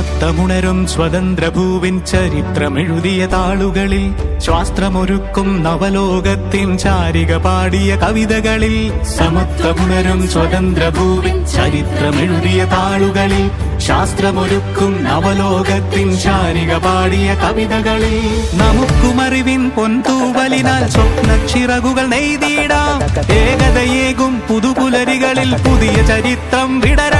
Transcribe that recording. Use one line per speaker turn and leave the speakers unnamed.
സമത്വമുണരും സ്വതന്ത്രഭൂവിൻ ചരിത്രമെഴുതിയ താളുകളിൽ ശാസ്ത്രമൊരുക്കും നവലോകത്തിൻ ചാരിക പാടിയ കവിതകളിൽ സമത്വമുണരും സ്വതന്ത്രഭൂവിൻ ചരിത്രമെഴുതിയ താളുകളിൽ ശാസ്ത്രമൊരുക്കും നവലോകത്തിൻ ചാരിക പാടിയ കവിതകളിൽ നമുക്കുമറിവിൻ പൊന്തൂവലിനാൽ സ്വപ്നച്ചിറകുകൾ നെയ്തിടാം ഏകതയേകും പുതുപുലരികളിൽ പുതിയ ചരിത്രം വിടരട്ടെ